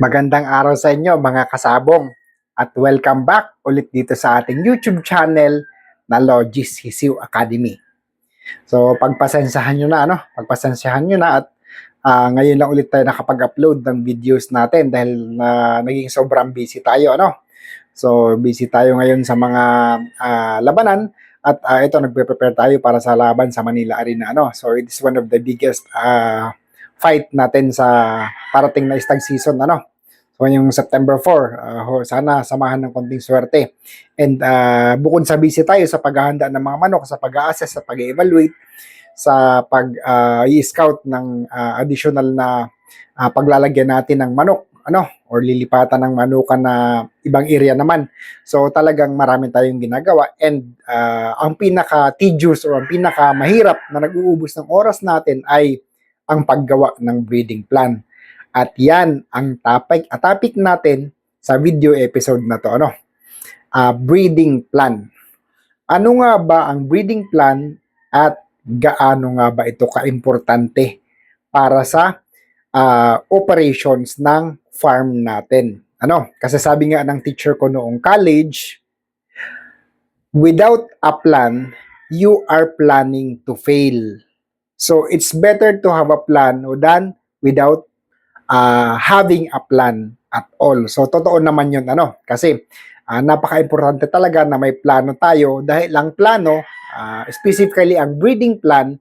Magandang araw sa inyo mga kasabong at welcome back ulit dito sa ating YouTube channel na Logis Hisiw Academy. So pagpasensyahan nyo na ano, pagpasensyahan nyo na at ah, ngayon lang ulit tayo nakapag-upload ng videos natin dahil na naging sobrang busy tayo ano. So busy tayo ngayon sa mga ah, labanan at ah, ito nagpe-prepare tayo para sa laban sa Manila Arena ano. So it is one of the biggest ah, fight natin sa parating na stag season ano. So yung September 4, uh, ho- sana samahan ng konting swerte. And uh, bukod sa busy tayo sa paghahanda ng mga manok, sa pag-assess, sa pag-evaluate, sa pag-i-scout ng uh, additional na uh, paglalagyan natin ng manok, ano, or lilipatan ng manukan na ibang area naman. So talagang marami tayong ginagawa and uh, ang pinaka-tedious or ang pinaka-mahirap na nag-uubos ng oras natin ay ang paggawa ng breeding plan. At yan ang topic, a topic natin sa video episode na to. Ano? Ah, breeding plan. Ano nga ba ang breeding plan at gaano nga ba ito kaimportante para sa ah, operations ng farm natin? Ano? Kasi sabi nga ng teacher ko noong college, without a plan, you are planning to fail. So it's better to have a plan than without uh, having a plan at all. So totoo naman 'yun ano kasi ah, napaka-importante talaga na may plano tayo dahil ang plano ah, specifically ang breeding plan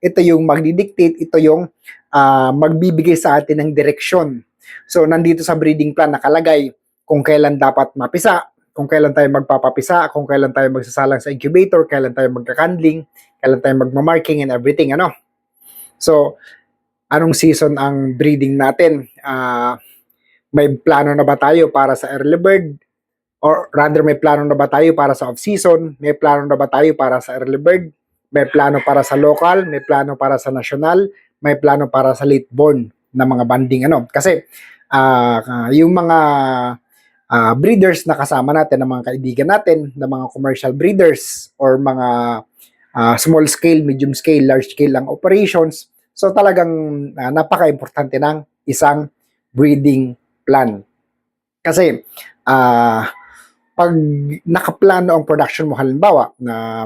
ito yung magdidictate, ito yung ah, magbibigay sa atin ng direksyon. So nandito sa breeding plan nakalagay kung kailan dapat mapisa, kung kailan tayo magpapapisa, kung kailan tayo magsasalang sa incubator, kailan tayo magka-candling, kailan tayo magma-marking and everything ano. So anong season ang breeding natin. Ah, may plano na ba tayo para sa early bird? Or rather, may plano na ba tayo para sa off-season? May plano na ba tayo para sa early bird? May plano para sa local? May plano para sa national? May plano para sa late born na mga banding ano? Kasi ah, yung mga ah, breeders na kasama natin, ng mga kaibigan natin, ng mga commercial breeders or mga ah, small scale, medium scale, large scale ang operations, So talagang ah, napaka-importante ng isang breeding plan. Kasi ah pag nakaplano ang production mo halimbawa na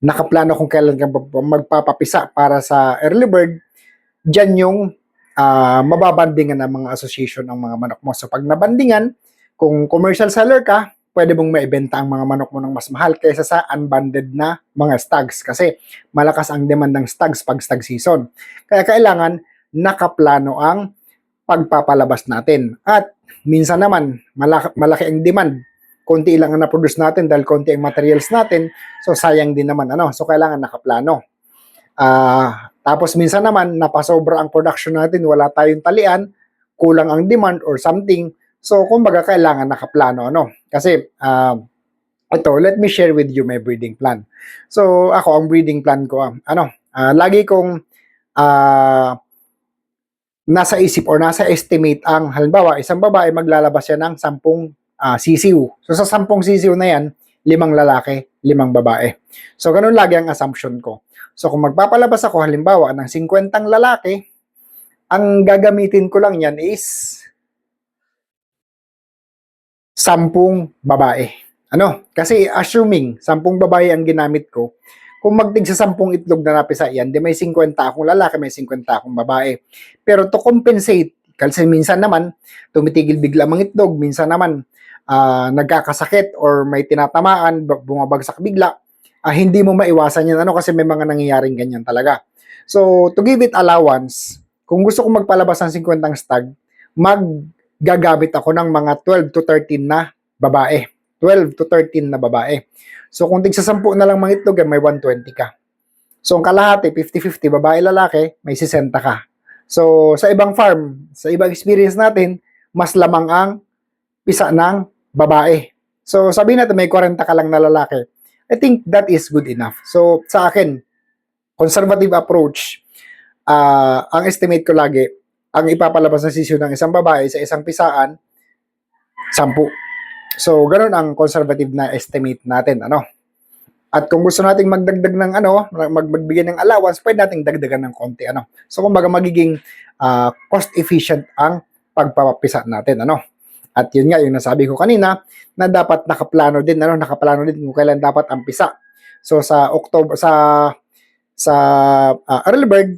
nakaplano kung kailan ka magpapapisa para sa early bird, dyan yung ah, mababandingan ng mga association ng mga manok mo. So pag nabandingan, kung commercial seller ka, pwede mong maibenta ang mga manok mo ng mas mahal kaysa sa unbanded na mga stags kasi malakas ang demand ng stags pag stag season. Kaya kailangan nakaplano ang pagpapalabas natin. At minsan naman, malaki, malaki ang demand. Konti lang ang na-produce natin dahil konti ang materials natin. So, sayang din naman. Ano? So, kailangan nakaplano. Ah, tapos minsan naman, napasobra ang production natin, wala tayong talian, kulang ang demand or something. So, kumbaga, kailangan nakaplano. Ano? Kasi, ah, ito, let me share with you my breeding plan. So, ako, ang breeding plan ko, ah, ano, ah, lagi kong ah, nasa isip or nasa estimate ang halimbawa isang babae maglalabas siya ng 10 ah, sisiw. So sa 10 sisiw na yan, limang lalaki, limang babae. So ganun lagi ang assumption ko. So kung magpapalabas ako halimbawa ng 50 lalaki, ang gagamitin ko lang yan is 10 babae. Ano? Kasi assuming 10 babae ang ginamit ko, kung magtig sa 10 itlog na napisa yan, di may 50 akong lalaki, may 50 akong babae. Pero to compensate, kasi minsan naman, tumitigil bigla mga itlog, minsan naman, ah, nagkakasakit or may tinatamaan, bumabagsak bigla, ah, hindi mo maiwasan yan, ano, kasi may mga nangyayaring ganyan talaga. So, to give it allowance, kung gusto kong magpalabas ng 50 stag, maggagamit ako ng mga 12 to 13 na babae. 12 to 13 na babae. So kung tigsa 10 na lang mga itlog, may 120 ka. So ang kalahati, 50-50, babae lalaki, may 60 ka. So sa ibang farm, sa ibang experience natin, mas lamang ang pisa ng babae. So sabihin natin may 40 ka lang na lalaki. I think that is good enough. So sa akin, conservative approach, ah, ang estimate ko lagi, ang ipapalabas na sisyo ng isang babae sa isang pisaan, 10. So, ganun ang conservative na estimate natin, ano. At kung gusto nating magdagdag ng ano, mag magbigay ng allowance, pwede nating dagdagan ng konti, ano. So, kumbaga magiging ah, cost efficient ang pagpapapisa natin, ano. At yun nga, yung nasabi ko kanina, na dapat nakaplano din, ano, nakaplano din kung kailan dapat ang pisa. So sa October, sa sa uh, early bird,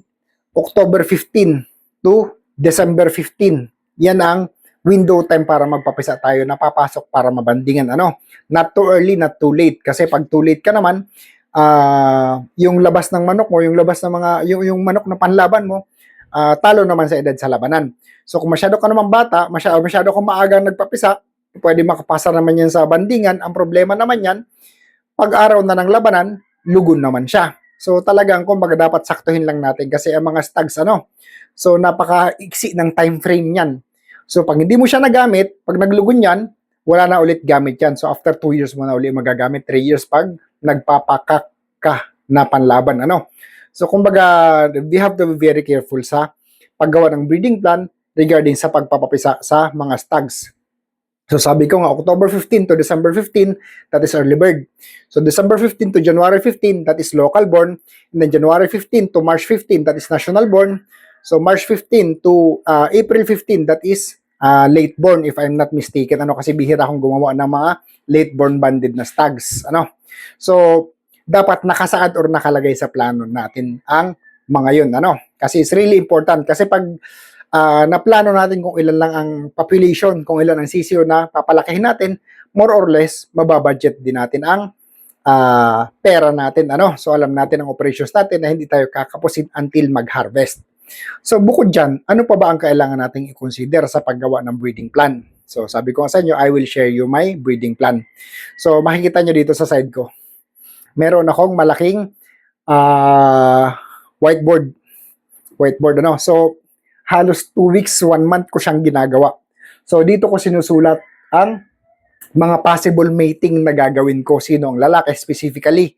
October 15 to December 15. Yan ang window time para magpapisa tayo, napapasok para mabandingan. Ano? Not too early, not too late. Kasi pag too late ka naman, ah yung labas ng manok mo, yung labas ng mga, yung, yung manok na panlaban mo, ah, talo naman sa edad sa labanan. So kung masyado ka naman bata, masyado, masyado kang maagang nagpapisa, pwede makapasa naman yan sa bandingan. Ang problema naman yan, pag araw na ng labanan, lugon naman siya. So talagang kumbaga dapat saktuhin lang natin kasi ang mga stags ano. So napaka-iksi ng time frame niyan. So pag hindi mo siya nagamit, pag naglugon yan, wala na ulit gamit yan. So after 2 years mo na ulit magagamit, 3 years pag nagpapakak ka na panlaban ano. So kumbaga we have to be very careful sa paggawa ng breeding plan regarding sa pagpapapisa sa mga stags. So sabi ko nga, October 15 to December 15, that is early bird. So December 15 to January 15, that is local born. And then January 15 to March 15, that is national born. So March 15 to uh, April 15, that is uh, late born if I'm not mistaken. Ano kasi bihira akong gumawa ng mga late born banded na stags. Ano? So dapat nakasaad or nakalagay sa plano natin ang mga yun. Ano? Kasi it's really important. Kasi pag uh, naplano natin kung ilan lang ang population, kung ilan ang sisiyo na papalakihin natin, more or less, mababudget din natin ang uh, pera natin. Ano? So alam natin ang operations natin na hindi tayo kakapusin until mag-harvest. So bukod dyan, ano pa ba ang kailangan nating i-consider sa paggawa ng breeding plan? So sabi ko sa inyo, I will share you my breeding plan. So makikita nyo dito sa side ko. Meron akong malaking uh, whiteboard. Whiteboard ano. So halos 2 weeks, 1 month ko siyang ginagawa. So dito ko sinusulat ang mga possible mating na gagawin ko. Sino ang lalaki specifically.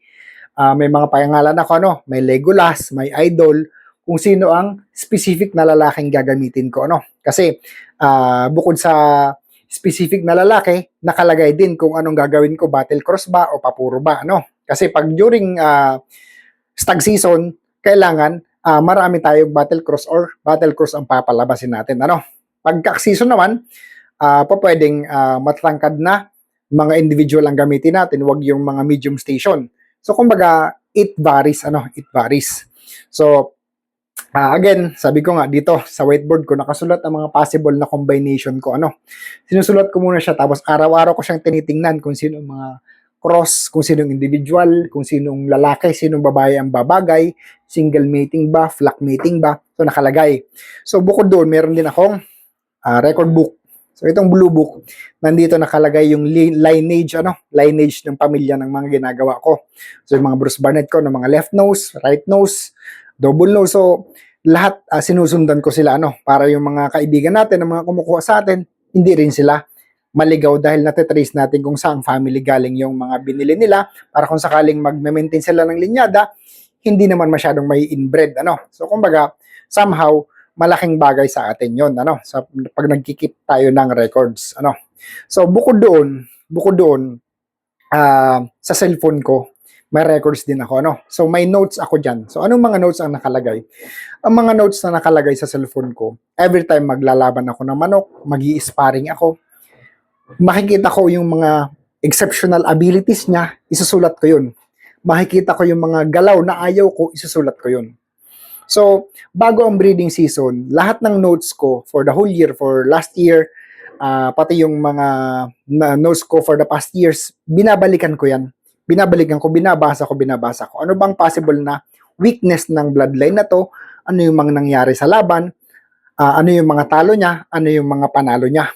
Uh, may mga pangalan ako ano, may Legolas, may Idol, kung sino ang specific na lalaking gagamitin ko ano. Kasi uh, bukod sa specific na lalaki, nakalagay din kung anong gagawin ko, battle cross ba o papuro ba ano. Kasi pag during uh, stag season, kailangan uh, marami tayong battle cross or battle cross ang papalabasin natin. Ano? Pag season naman, uh, pwedeng uh, matangkad na mga individual ang gamitin natin, wag yung mga medium station. So kumbaga, it varies, ano, it varies. So, uh, again, sabi ko nga dito sa whiteboard ko nakasulat ang mga possible na combination ko, ano. Sinusulat ko muna siya tapos araw-araw ko siyang tinitingnan kung sino mga cross, kung sinong individual, kung sinong lalaki, sinong babae ang babagay, single mating ba, flock mating ba, so nakalagay. So bukod doon, meron din akong uh, record book. So itong blue book, nandito nakalagay yung lineage, ano, lineage ng pamilya ng mga ginagawa ko. So yung mga Bruce Barnett ko, ng mga left nose, right nose, double nose. So lahat uh, sinusundan ko sila, ano, para yung mga kaibigan natin, ng mga kumukuha sa atin, hindi rin sila maligaw dahil natitrace natin kung saan family galing yung mga binili nila para kung sakaling mag-maintain sila ng linyada, hindi naman masyadong may inbred. Ano? So, kumbaga, somehow, malaking bagay sa atin yon ano sa pag nagkikip tayo ng records ano so bukod doon bukod doon uh, sa cellphone ko may records din ako ano so may notes ako diyan so anong mga notes ang nakalagay ang mga notes na nakalagay sa cellphone ko every time maglalaban ako ng manok magi sparring ako makikita ko yung mga exceptional abilities niya, isusulat ko yun. Makikita ko yung mga galaw na ayaw ko, isusulat ko yun. So, bago ang breeding season, lahat ng notes ko for the whole year, for last year, uh, pati yung mga na notes ko for the past years, binabalikan ko yan. Binabalikan ko, binabasa ko, binabasa ko. Ano bang possible na weakness ng bloodline na to? Ano yung mga nangyari sa laban? Uh, ano yung mga talo niya? Ano yung mga panalo niya?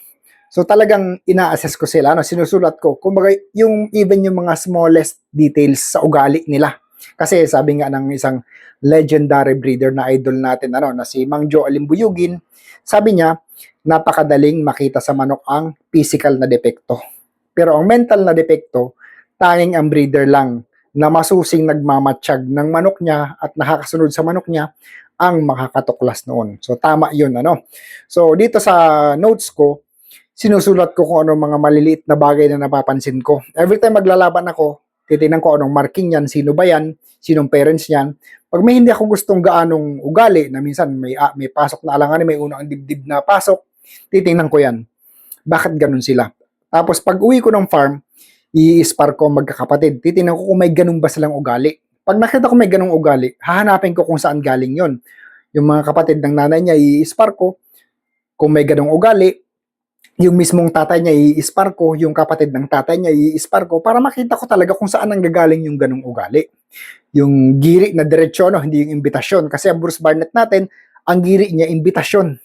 So talagang ina-assess ko sila, ano, sinusulat ko. Kumbaga, yung even yung mga smallest details sa ugali nila. Kasi sabi nga ng isang legendary breeder na idol natin, ano, na si Mang Joe Alimbuyugin, sabi niya, napakadaling makita sa manok ang physical na depekto. Pero ang mental na depekto, tanging ang breeder lang na masusing nagmamatsyag ng manok niya at nakakasunod sa manok niya ang makakatuklas noon. So tama 'yun ano. So dito sa notes ko, sinusulat ko kung ano mga maliliit na bagay na napapansin ko. Every time maglalaban ako, titingnan ko anong marking yan, sino ba yan, sinong parents niyan. Pag may hindi ako gustong gaanong ugali, na minsan may, ah, may pasok na alanganin, may unang dibdib na pasok, Titingnan ko yan. Bakit ganun sila? Tapos pag uwi ko ng farm, i-spar ko magkakapatid. Titingnan ko kung may ganun ba silang ugali. Pag nakita ko may ganung ugali, hahanapin ko kung saan galing yon. Yung mga kapatid ng nanay niya, i-spar ko. Kung may ganung ugali, yung mismong tatay niya, i-spar ko. Yung kapatid ng tatay niya, i-spar ko. Para makita ko talaga kung saan nanggagaling yung ganung ugali. Yung giri na diretsyo, no? hindi yung imbitasyon. Kasi ang Bruce Barnett natin, ang giri niya, imbitasyon.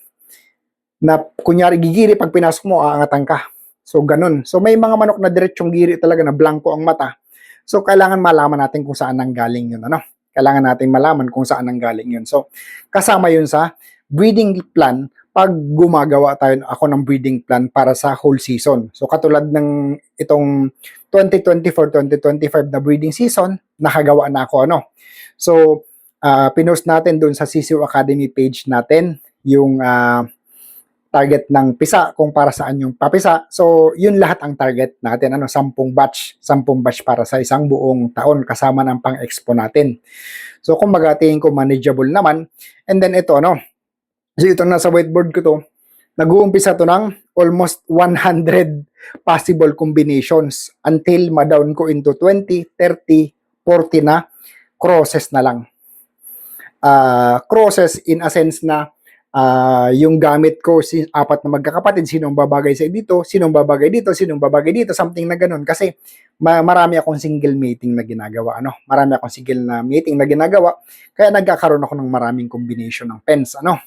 Na kunyari gigiri, pag pinasok mo, aangatan ka. So, ganun. So, may mga manok na diretsyong giri talaga na blanco ang mata. So, kailangan malaman natin kung saan nanggaling yun. Ano? Kailangan natin malaman kung saan nanggaling yun. So, kasama yun sa breeding plan pag gumagawa tayo ako ng breeding plan para sa whole season. So, katulad ng itong 2024-2025 na breeding season, nakagawa na ako. Ano? So, ah, pinost natin doon sa CCU Academy page natin yung ah, target ng pisa kung para saan yung papisa. So, yun lahat ang target natin. Ano, 10 batch. 10 batch para sa isang buong taon kasama ng pang-expo natin. So, kung tingin ko manageable naman. And then ito, ano, so ito nasa whiteboard ko to, nag-uumpisa to ng almost 100 possible combinations until ma-down ko into 20, 30, 40 na crosses na lang. Ah, crosses in a sense na ah, yung gamit ko, si, apat na magkakapatid, sinong babagay sa dito, sinong babagay dito, sinong babagay dito, something na ganun. Kasi ma- marami akong single mating na ginagawa. Ano? Marami akong single na mating na ginagawa. Kaya nagkakaroon ako ng maraming combination ng pens. Ano?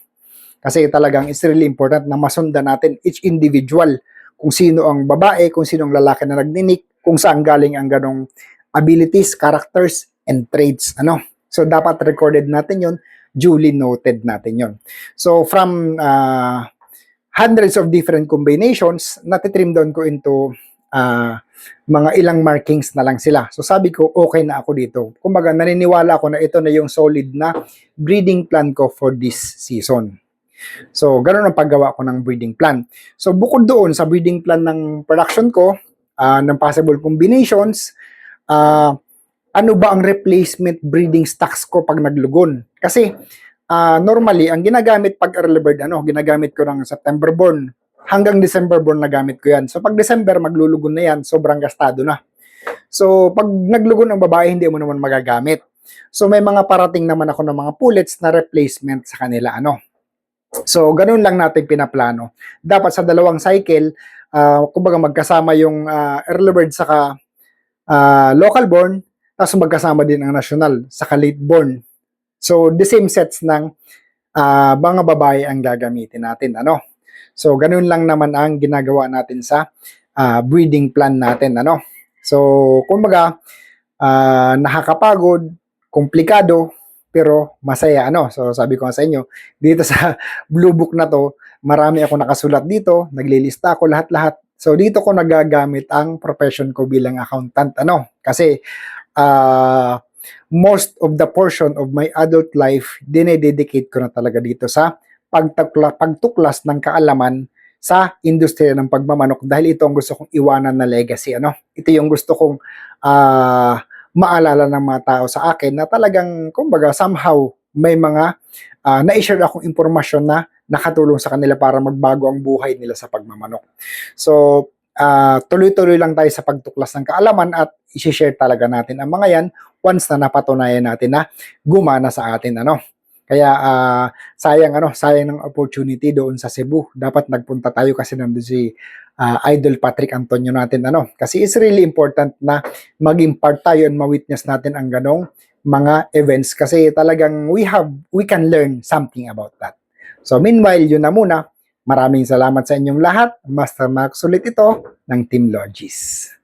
Kasi talagang it's really important na masundan natin each individual kung sino ang babae, kung sino ang lalaki na nagninik, kung saan galing ang ganong abilities, characters, and traits. Ano? So, dapat recorded natin yon duly noted natin yon So, from uh, hundreds of different combinations, natitrim down ko into uh, mga ilang markings na lang sila. So, sabi ko, okay na ako dito. Kumbaga, naniniwala ako na ito na yung solid na breeding plan ko for this season. So, ganun ang paggawa ko ng breeding plan. So, bukod doon sa breeding plan ng production ko, ah, ng possible combinations, ah, ano ba ang replacement breeding stocks ko pag naglugon? Kasi, ah, normally, ang ginagamit pag early bird, ano, ginagamit ko ng September born, hanggang December born na gamit ko yan. So, pag December, maglulugon na yan, sobrang gastado na. So, pag naglugon ang babae, hindi mo naman magagamit. So, may mga parating naman ako ng mga pullets na replacement sa kanila, ano. So, ganun lang natin pinaplano. Dapat sa dalawang cycle, ah, kumbaga magkasama yung ah, early bird saka ah, local born, tapos magkasama din ang national saka late born. So, the same sets ng ah, mga babae ang gagamitin natin. Ano? So, ganun lang naman ang ginagawa natin sa ah, breeding plan natin. Ano? So, kumbaga, ah, nakakapagod, komplikado, pero masaya ano. So sabi ko sa inyo, dito sa blue book na to, marami ako nakasulat dito, naglilista ako lahat-lahat. So dito ko nagagamit ang profession ko bilang accountant ano. Kasi uh, most of the portion of my adult life dinededicate ko na talaga dito sa pagtukla, pagtuklas ng kaalaman sa industriya ng pagmamanok dahil ito ang gusto kong iwanan na legacy ano. Ito yung gusto kong uh, maalala ng mga tao sa akin na talagang, kumbaga, somehow, may mga uh, na-share akong impormasyon na nakatulong sa kanila para magbago ang buhay nila sa pagmamanok. So, uh, tuloy-tuloy lang tayo sa pagtuklas ng kaalaman at i-share talaga natin ang mga yan once na napatunayan natin na gumana sa atin. Ano? Kaya uh, sayang ano, sayang ng opportunity doon sa Cebu. Dapat nagpunta tayo kasi nandoon si uh, Idol Patrick Antonio natin ano. Kasi it's really important na maging part tayo and ma-witness natin ang ganong mga events kasi talagang we have we can learn something about that. So meanwhile, yun na muna. Maraming salamat sa inyong lahat. Master Max ulit ito ng Team Logis.